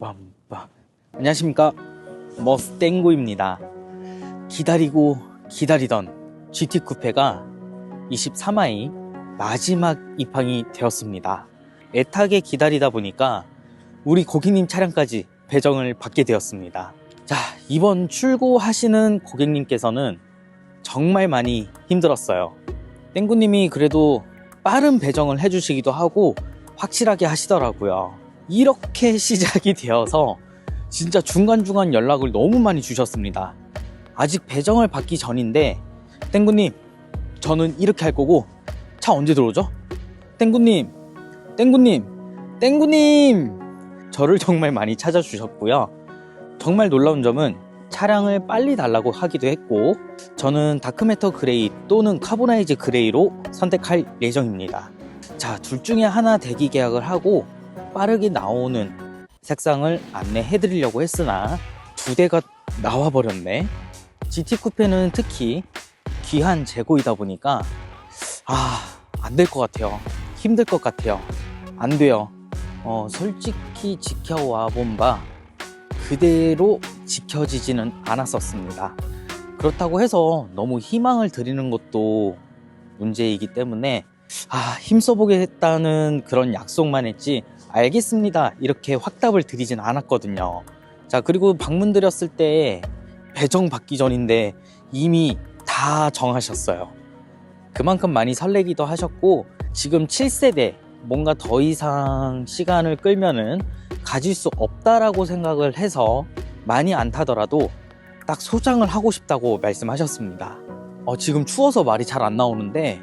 빰빰. 안녕하십니까 머스땡구입니다. 기다리고 기다리던 GT 쿠페가 23화에 마지막 입항이 되었습니다. 애타게 기다리다 보니까 우리 고객님 차량까지 배정을 받게 되었습니다. 자, 이번 출고하시는 고객님께서는 정말 많이 힘들었어요. 땡구님이 그래도 빠른 배정을 해주시기도 하고 확실하게 하시더라고요. 이렇게 시작이 되어서 진짜 중간중간 연락을 너무 많이 주셨습니다. 아직 배정을 받기 전인데 땡구님 저는 이렇게 할 거고 차 언제 들어오죠? 땡구님 땡구님 땡구님 저를 정말 많이 찾아주셨고요. 정말 놀라운 점은 차량을 빨리 달라고 하기도 했고 저는 다크매터 그레이 또는 카보나이즈 그레이로 선택할 예정입니다. 자, 둘 중에 하나 대기 계약을 하고 빠르게 나오는 색상을 안내해 드리려고 했으나 두 대가 나와 버렸네. GT 쿠페는 특히 귀한 재고이다 보니까 아, 안 될 것 같아요. 힘들 것 같아요. 안 돼요. 어, 솔직히 지켜와 본 바 그대로 지켜지지는 않았었습니다. 그렇다고 해서 너무 희망을 드리는 것도 문제이기 때문에 아, 힘써보겠다는 그런 약속만 했지 알겠습니다. 이렇게 확답을 드리진 않았거든요. 자, 그리고 방문 드렸을 때 배정 받기 전인데 이미 다 정하셨어요. 그만큼 많이 설레기도 하셨고 지금 7세대 뭔가 더 이상 시간을 끌면은 가질 수 없다라고 생각을 해서 많이 안 타더라도 딱 소장을 하고 싶다고 말씀하셨습니다. 어, 지금 추워서 말이 잘 안 나오는데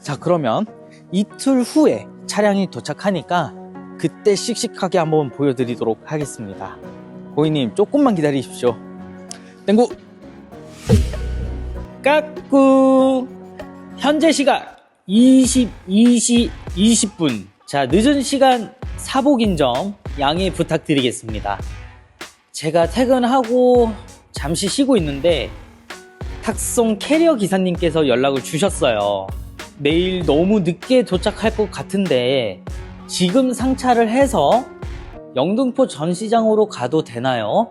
자 그러면 이틀 후에 차량이 도착하니까 그때 씩씩하게 한번 보여드리도록 하겠습니다. 고객님 조금만 기다리십시오. 땡구 까꾸 현재 시각 22시 20분 자 늦은 시간 사복인 점 양해 부탁드리겠습니다. 제가 퇴근하고 잠시 쉬고 있는데 탁송 캐리어 기사님께서 연락을 주셨어요. 내일 너무 늦게 도착할 것 같은데 지금 상차를 해서 영등포 전시장으로 가도 되나요?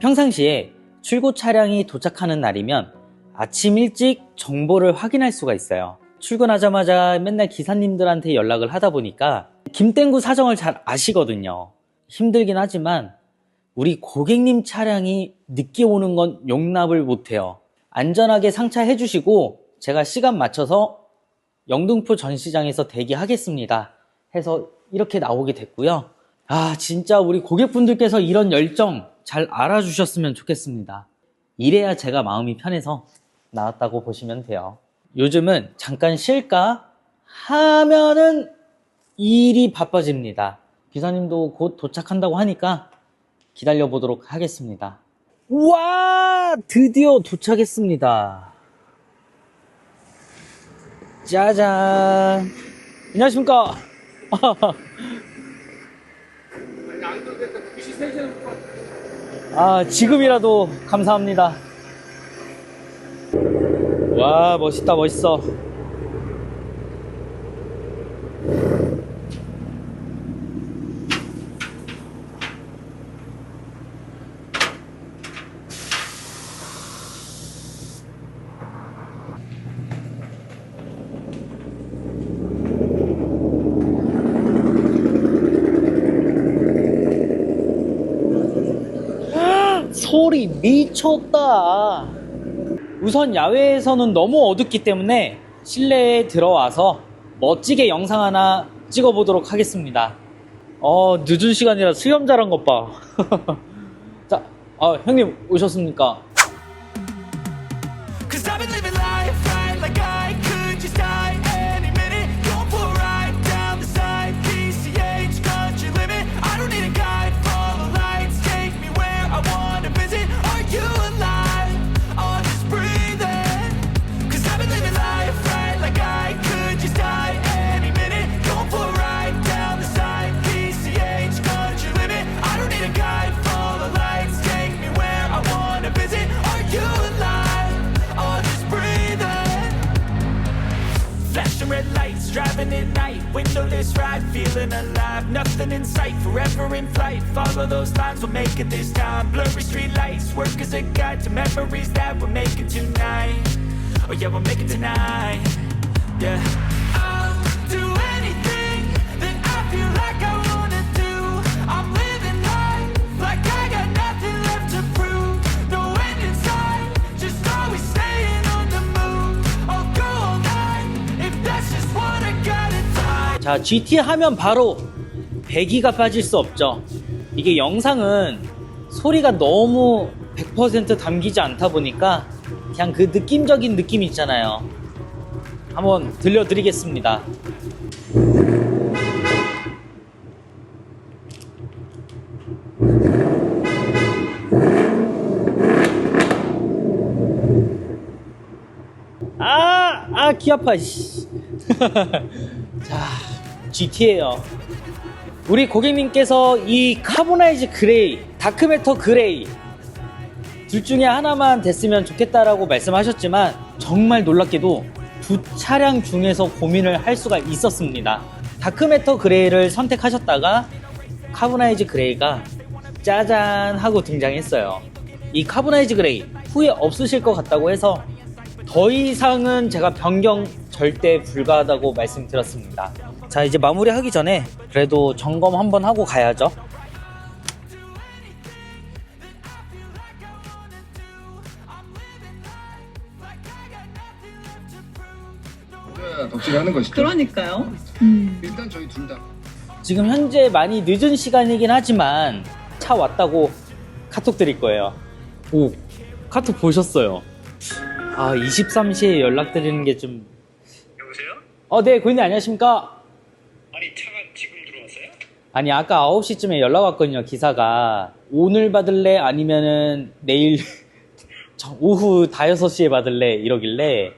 평상시에 출고 차량이 도착하는 날이면 아침 일찍 정보를 확인할 수가 있어요. 출근하자마자 맨날 기사님들한테 연락을 하다 보니까 김땡구 사정을 잘 아시거든요. 힘들긴 하지만 우리 고객님 차량이 늦게 오는 건 용납을 못해요. 안전하게 상차해 주시고 제가 시간 맞춰서 영등포 전시장에서 대기하겠습니다. 해서 이렇게 나오게 됐고요. 아, 진짜 우리 고객분들께서 이런 열정 잘 알아주셨으면 좋겠습니다. 이래야 제가 마음이 편해서 나왔다고 보시면 돼요. 요즘은 잠깐 쉴까 하면은 일이 바빠집니다. 기사님도 곧 도착한다고 하니까 기다려 보도록 하겠습니다. 와, 드디어 도착했습니다. 짜잔. 안녕하십니까. 아, 지금이라도 감사합니다. 와, 멋있다, 멋있어. 소리 미쳤다. 우선 야외에서는 너무 어둡기 때문에 실내에 들어와서 멋지게 영상 하나 찍어보도록 하겠습니다. 어, 늦은 시간이라 수염 자란 것 봐. 자, 아, 형님 오셨습니까? 자, GT 하면 바로 배기가 빠질 수 없죠. 이게 영상은 소리가 너무 100% 담기지 않다 보니까 그냥 그 느낌적인 느낌 있잖아요. 한번 들려드리겠습니다. 아, 아, 귀 아파, 씨. 자, GT예요. 우리 고객님께서 이 카보나이즈 그레이, 다크메터 그레이 둘 중에 하나만 됐으면 좋겠다라고 말씀하셨지만 정말 놀랍게도 두 차량 중에서 고민을 할 수가 있었습니다. 다크메터 그레이를 선택하셨다가 카보나이즈 그레이가 짜잔 하고 등장했어요. 이 카보나이즈 그레이 후회 없으실 것 같다고 해서 더 이상은 제가 변경 절대 불가하다고 말씀드렸습니다. 자, 이제 마무리하기 전에 그래도 점검 한번 하고 가야죠. 덕질을 하는 것이죠. 그러니까요. 음. 일단 저희 둘 다. 지금 현재 많이 늦은 시간이긴 하지만 차 왔다고 카톡 드릴 거예요. 오, 카톡 보셨어요. 아, 23시에 연락 드리는 게 좀. 여보세요? 어, 네, 고객님 안녕하십니까? 아니 차가 지금 들어왔어요? 아니, 아까 9시쯤에 연락 왔거든요, 기사가. 오늘 받을래? 아니면은 내일 저- 오후 5, 6시에 받을래? 이러길래 예.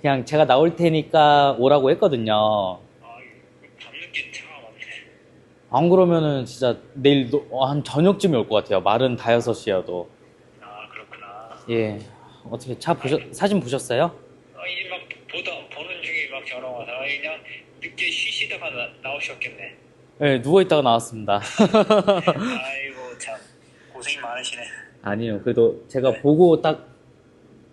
그냥 제가 나올 테니까 오라고 했거든요. 아. 안 그러면은 진짜 내일 한 저녁쯤에 올 것 같아요. 말은 5, 6시여도. 아 그렇구나. 예. 어떻게 차 보셨, 사진 보셨어요? 아 이제 막 보다 보는 중에 막 전화 와서 아, 그냥 늦게 쉬시다가 나, 나오셨겠네. 네, 누워있다가 나왔습니다. 아이고 참 고생이 많으시네. 아니요. 그래도 제가 보고 딱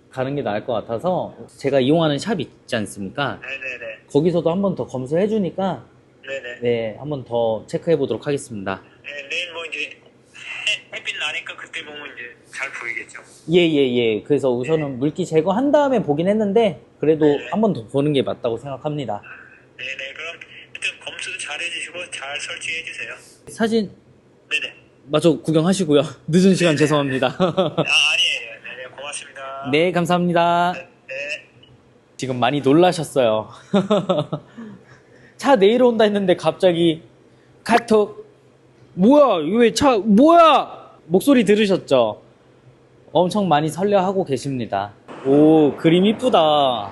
가는 게 나을 것 같아서 제가 이용하는 샵 있지 않습니까? 네네네. 거기서도 한 번 더 검수해 주니까 네네. 네, 한 번 더 체크해 보도록 하겠습니다. 네, 내일 뭐 이제 해, 햇빛 나니까 그때 보면 이제 잘 보이겠죠. 예, 예, 예. 그래서 우선은 물기 제거한 다음에 보긴 했는데 그래도 한 번 더 보는 게 맞다고 생각합니다. 네네 그럼 잘해 주시고 잘 설치해 주세요. 사진 네네. 마저 구경하시고요. 늦은 시간 죄송합니다. 아 아니에요. 네네 고맙습니다. 네, 감사합니다. 네. 지금 많이 놀라셨어요. 차 내일 온다 했는데 갑자기 카톡 뭐야 왜 차 뭐야 목소리 들으셨죠? 엄청 많이 설레하고 계십니다. 오 그림 이쁘다.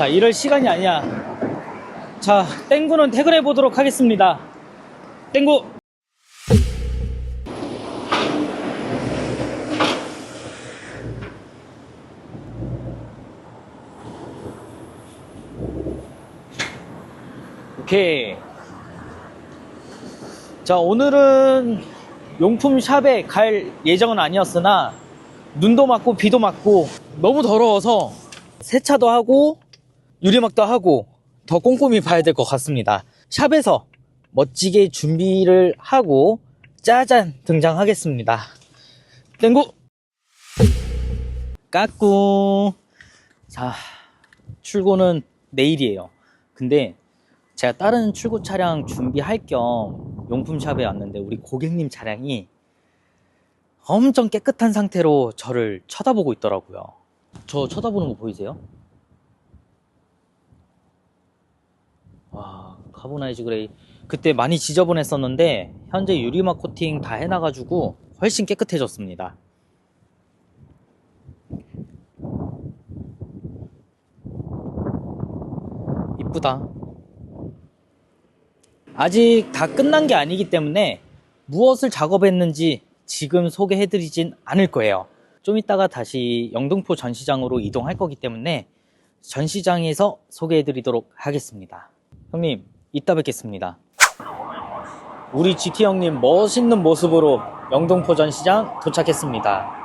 자 이럴 시간이 아니야. 자 땡구는 퇴근해 보도록 하겠습니다. 땡구. 오케이. 자, 오늘은 용품 샵에 갈 예정은 아니었으나 눈도 맞고 비도 맞고 너무 더러워서 세차도 하고 유리막도 하고 더 꼼꼼히 봐야 될 것 같습니다. 샵에서 멋지게 준비를 하고 짜잔 등장하겠습니다. 땡구! 까꿍! 자, 출고는 내일이에요. 근데 제가 다른 출고 차량 준비할 겸 용품샵에 왔는데 우리 고객님 차량이 엄청 깨끗한 상태로 저를 쳐다보고 있더라고요. 저 쳐다보는 거 보이세요? 와, 카보나이즈 그레이. 그때 많이 지저분했었는데 현재 유리막 코팅 다 해놔가지고 훨씬 깨끗해졌습니다. 이쁘다. 아직 다 끝난 게 아니기 때문에 무엇을 작업했는지 지금 소개해드리진 않을 거예요. 좀 이따가 다시 영등포 전시장으로 이동할 거기 때문에 전시장에서 소개해 드리도록 하겠습니다. 형님, 이따 뵙겠습니다. 우리 GT 형님 멋있는 모습으로 영동포 전 시장 도착했습니다.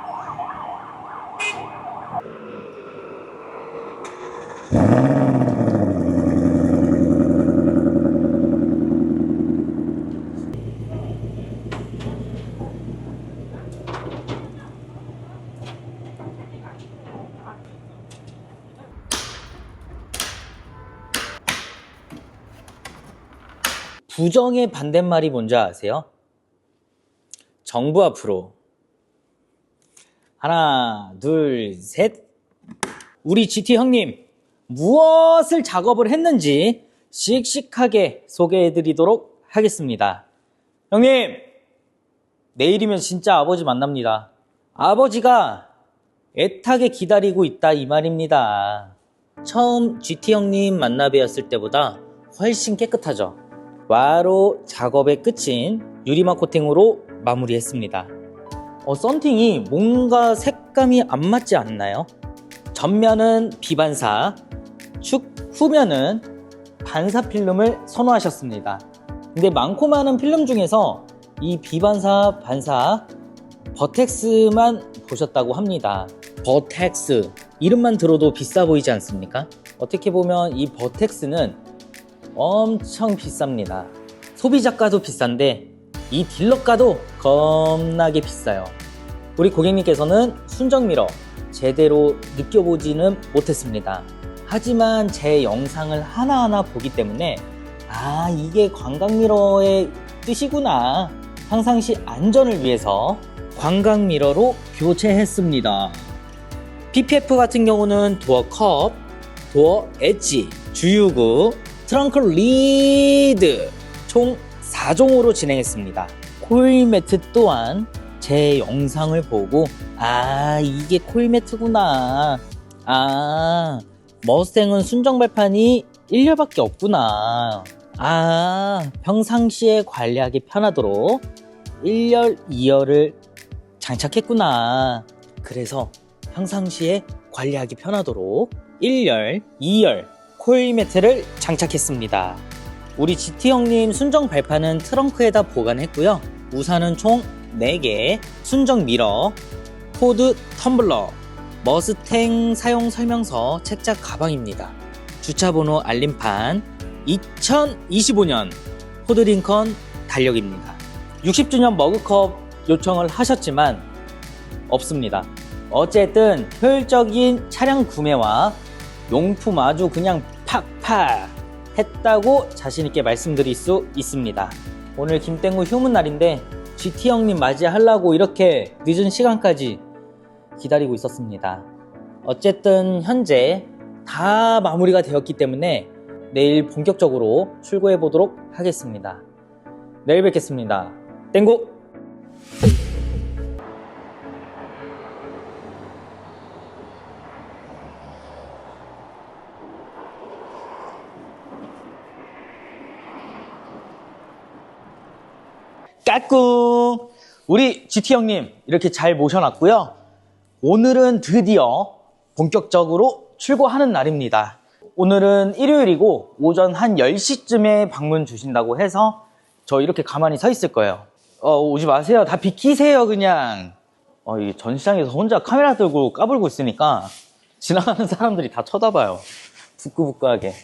부정의 반대말이 뭔지 아세요? 정부 앞으로. 하나, 둘, 셋. 우리 GT 형님, 무엇을 작업을 했는지 씩씩하게 소개해 드리도록 하겠습니다. 형님, 내일이면 진짜 아버지 만납니다. 아버지가 애타게 기다리고 있다 이 말입니다. 처음 GT 형님 만나 뵈었을 때보다 훨씬 깨끗하죠. 와로 작업의 끝인 유리막 코팅으로 마무리했습니다. 어, 썬팅이 뭔가 색감이 안 맞지 않나요? 전면은 비반사, 축 후면은 반사 필름을 선호하셨습니다. 근데 많고 많은 필름 중에서 이 비반사, 반사, 버텍스만 보셨다고 합니다. 버텍스. 이름만 들어도 비싸 보이지 않습니까? 어떻게 보면 이 버텍스는 엄청 비쌉니다. 소비자가도 비싼데 이 딜러가도 겁나게 비싸요. 우리 고객님께서는 순정 미러 제대로 느껴보지는 못했습니다. 하지만 제 영상을 하나하나 보기 때문에 아 이게 관광미러의 뜻이구나 평상시 안전을 위해서 관광미러로 교체했습니다. PPF 같은 경우는 도어 컵, 도어 엣지, 주유구, 트렁크 리드 총 4종으로 진행했습니다. 코일 매트 또한 제 영상을 보고 아 이게 코일 매트구나. 아 머스탱은 순정 발판이 1열밖에 없구나. 아 평상시에 관리하기 편하도록 1열, 2열을 장착했구나. 그래서 평상시에 관리하기 편하도록 1열, 2열 코일 매트를 장착했습니다. 우리 GT 형님 순정 발판은 트렁크에다 보관했고요. 우산은 총 4개, 순정 미러, 포드 텀블러, 머스탱 사용 설명서 책자 가방입니다. 주차번호 알림판, 2025년 포드 링컨 달력입니다. 60주년 머그컵 요청을 하셨지만 없습니다. 어쨌든 효율적인 차량 구매와 용품 아주 그냥 팍팍 했다고 자신있게 말씀드릴 수 있습니다. 오늘 김땡구 휴문 날인데 GT 형님 맞이하려고 이렇게 늦은 시간까지 기다리고 있었습니다. 어쨌든 현재 다 마무리가 되었기 때문에 내일 본격적으로 출고해 보도록 하겠습니다. 내일 뵙겠습니다. 땡구! 까꿍! 우리 GT 형님 이렇게 잘 모셔놨고요. 오늘은 드디어 본격적으로 출고하는 날입니다. 오늘은 일요일이고 오전 한 10시쯤에 방문 주신다고 해서 저 이렇게 가만히 서 있을 거예요. 어, 오지 마세요. 다 비키세요, 그냥. 어, 이 전시장에서 혼자 카메라 들고 까불고 있으니까 지나가는 사람들이 다 쳐다봐요. 부끄부끄하게.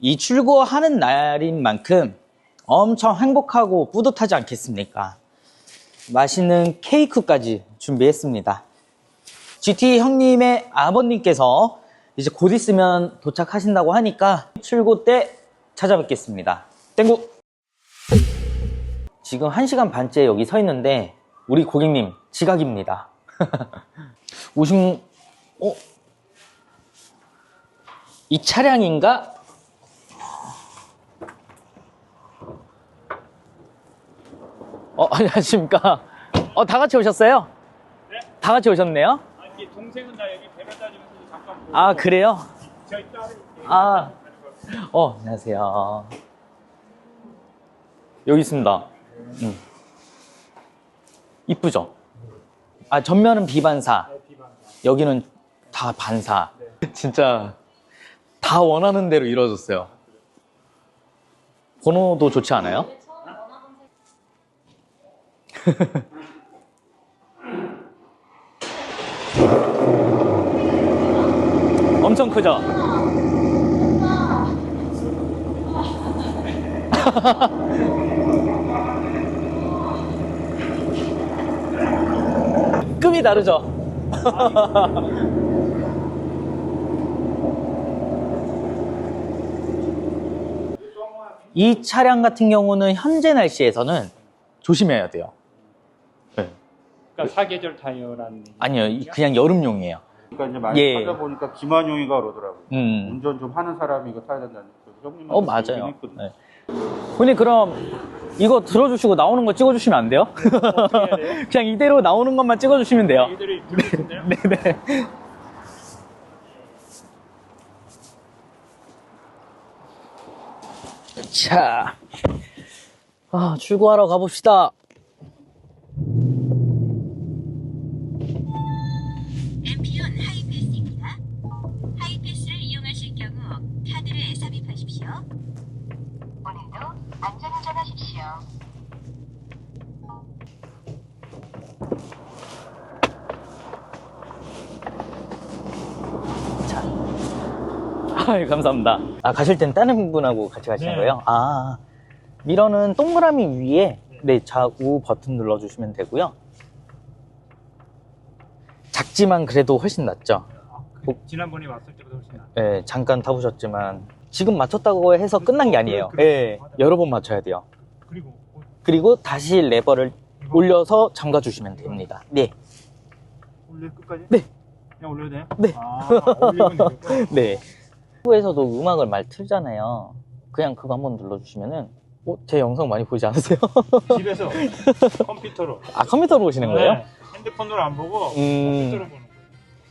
이 출고하는 날인 만큼 엄청 행복하고 뿌듯하지 않겠습니까? 맛있는 케이크까지 준비했습니다. GT 형님의 아버님께서 이제 곧 있으면 도착하신다고 하니까 출고 때 찾아뵙겠습니다. 땡구! 지금 1시간 반째 여기 서 있는데 우리 고객님 지각입니다. 오신, 어? 이 차량인가? 어, 안녕하십니까. 어, 다 같이 오셨어요? 네? 다 같이 오셨네요? 아니 동생은 나 여기 데려다 주면서 잠깐 보고 아, 그래요? 저희 딸이 아, 어, 안녕하세요. 여기 있습니다. 음. 이쁘죠? 아, 전면은 비반사. 비반 여기는 다 반사. 진짜 다 원하는 대로 이루어졌어요. 번호도 좋지 않아요? 엄청 크죠? 급이 다르죠? 이 차량 같은 경우는 현재 날씨에서는 조심해야 돼요. 네. 그러니까 사계절 타이어라는. 아니요, 이- 그냥 여름용이에요. 그러니까 이제 많이 예. 찾아보니까 김한용이가 그러더라고요. 음. 운전 좀 하는 사람이 이거 타야 된다는 형님 어, 맞아요. 네. 형님, 그럼 이거 들어주시고 나오는 거 찍어주시면 안 돼요? 해야 돼요? 그냥 이대로 나오는 것만 찍어주시면 돼요. 이들이 들리는데요? 네네. 자, 아, 출고하러 가봅시다. 아, 감사합니다. 아, 가실 땐 다른 분하고 같이 가시는 네. 거예요? 아, 미러는 동그라미 위에 네, 좌우 버튼 눌러주시면 되고요. 작지만 그래도 훨씬 낫죠. 그 지난번에 왔을 때보다 훨씬 나. 예, 잠깐 타보셨지만 지금 맞췄다고 해서 끝난 게 아니에요. 그래, 그래. 예, 맞아. 여러 번 맞춰야 돼요. 그리고 어, 그리고 다시 레버를 올려서 잠가 주시면 됩니다. 네. 올려 끝까지? 네. 그냥 올려도 돼요? 네. 아, 올리면. 네. 후에서도 음악을 많이 틀잖아요. 그냥 그거 한번 눌러주시면은 어, 제 영상 많이 보지 않으세요? 집에서 컴퓨터로. 아 컴퓨터로 보시는 거예요? 네. 핸드폰으로 안 보고 음. 컴퓨터로 보는 거예요.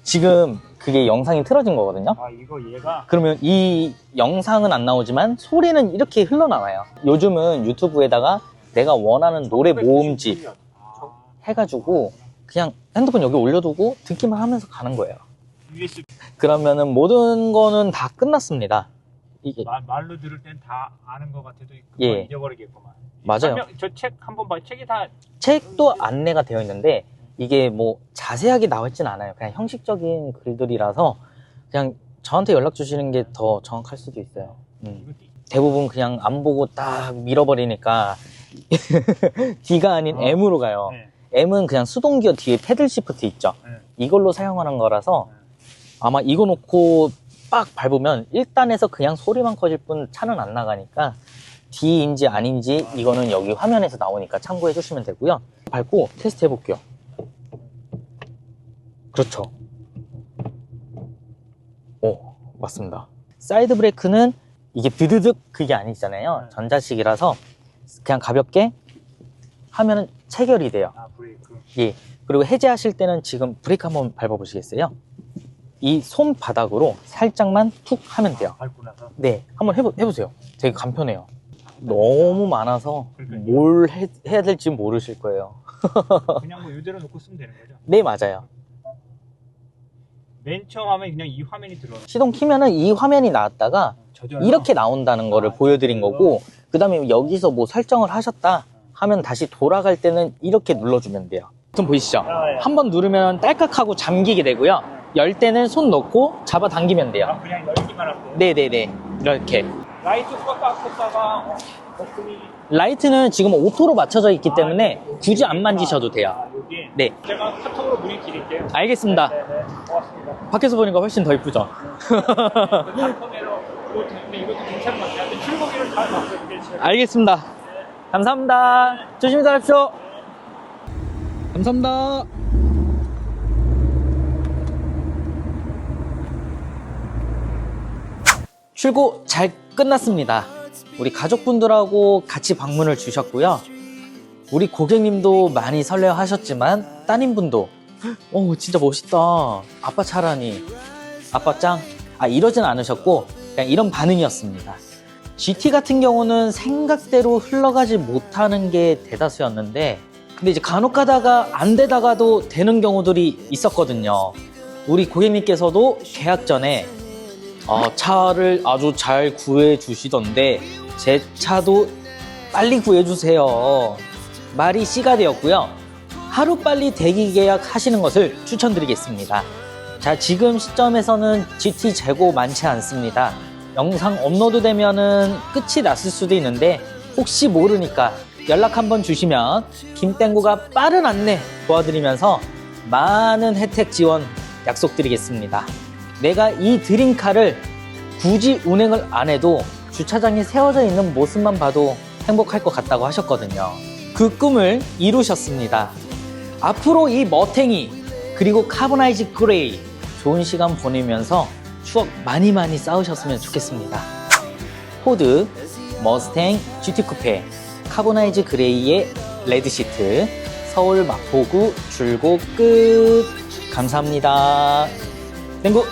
지금 그게 영상이 틀어진 거거든요. 아 이거 얘가 그러면 이 영상은 안 나오지만 소리는 이렇게 흘러나와요. 요즘은 유튜브에다가 내가 원하는 노래 모음집 아, 해가지고 그냥 핸드폰 여기 올려두고 듣기만 하면서 가는 거예요. USB 그러면은 모든 거는 다 끝났습니다. 이게 말, 말로 들을 땐 다 아는 것 같아도 예. 잊어버리겠구만. 맞아요. 저 책 한번 봐. 책이 다 책도 안내가 되어 있는데 이게 뭐 자세하게 나와 있진 않아요. 그냥 형식적인 글들이라서 그냥 저한테 연락 주시는 게 더 정확할 수도 있어요. 음. 대부분 그냥 안 보고 딱 밀어버리니까 D가 아닌 어. M으로 가요. 네. M은 그냥 수동 기어 뒤에 패들 시프트 있죠. 네. 이걸로 사용하는 거라서 아마 이거 놓고 빡 밟으면 1단에서 그냥 소리만 커질 뿐 차는 안 나가니까 D인지 아닌지 이거는 여기 화면에서 나오니까 참고해 주시면 되고요. 밟고 테스트 해볼게요. 그렇죠. 오, 맞습니다. 사이드 브레이크는 이게 드드득 그게 아니잖아요. 네. 전자식이라서 그냥 가볍게 하면은 체결이 돼요. 아 브레이크. 예. 그리고 해제하실 때는 지금 브레이크 한번 밟아 보시겠어요? 이 손바닥으로 살짝만 툭 하면 돼요. 밟고 나서 네. 한번 해보, 해보세요. 되게 간편해요. 너무 많아서 그러니까요. 뭘 해, 해야 될지 모르실 거예요. 그냥 뭐 이대로 놓고 쓰면 되는 거죠. 네, 맞아요. 맨 처음 하면 그냥 이 화면이 들어. 시동 키면은 이 화면이 나왔다가 저절로 이렇게 나온다는 거를 아, 보여드린 저절로? 거고, 그 다음에 여기서 뭐 설정을 하셨다 하면 다시 돌아갈 때는 이렇게 눌러주면 돼요. 좀 보이시죠? 아, 예. 한번 누르면 딸깍하고 잠기게 되고요. 열 때는 손 넣고 잡아 당기면 돼요. 아 그냥 열기만 하고. 네네네. 이렇게. 라이트 껐다 켰다가 어, 버튼이 라이트는 지금 오토로 맞춰져 있기 때문에 굳이 안 만지셔도 돼요. 아, 여기. 네. 제가 카톡으로 문의 드릴게요. 알겠습니다. 네네. 고맙습니다. 밖에서 보니까 훨씬 더 이쁘죠? 카메라 이거 근데 이것도 괜찮은 것 같아요. 근데 출고기를 잘 봤어요. 이게 제가. 알겠습니다. 감사합니다. 조심히 가십시오. 감사합니다. 출고 잘 끝났습니다. 우리 가족분들하고 같이 방문을 주셨고요. 우리 고객님도 많이 설레어 하셨지만 따님분도 오 진짜 멋있다. 아빠 차라니. 아빠 짱. 아 이러진 않으셨고 그냥 이런 반응이었습니다. GT 같은 경우는 생각대로 흘러가지 못하는 게 대다수였는데 근데 이제 간혹 가다가 안 되다가도 되는 경우들이 있었거든요. 우리 고객님께서도 계약 전에 어, 차를 아주 잘 구해 주시던데 제 차도 빨리 구해 주세요. 말이 씨가 되었고요. 하루 빨리 대기 계약 하시는 것을 추천드리겠습니다. 자, 지금 시점에서는 GT 재고 많지 않습니다. 영상 업로드 되면은 끝이 났을 수도 있는데 혹시 모르니까 연락 한번 주시면 김땡구가 빠른 안내 도와드리면서 많은 혜택 지원 약속드리겠습니다. 내가 이 드림카를 굳이 운행을 안 해도 주차장에 세워져 있는 모습만 봐도 행복할 것 같다고 하셨거든요. 그 꿈을 이루셨습니다. 앞으로 이 머탱이 그리고 카보나이즈 그레이 좋은 시간 보내면서 추억 많이 많이 쌓으셨으면 좋겠습니다. 포드, 머스탱, GT 쿠페, 카보나이즈 그레이의 레드 시트, 서울 마포구 줄고 끝. 감사합니다. 땡구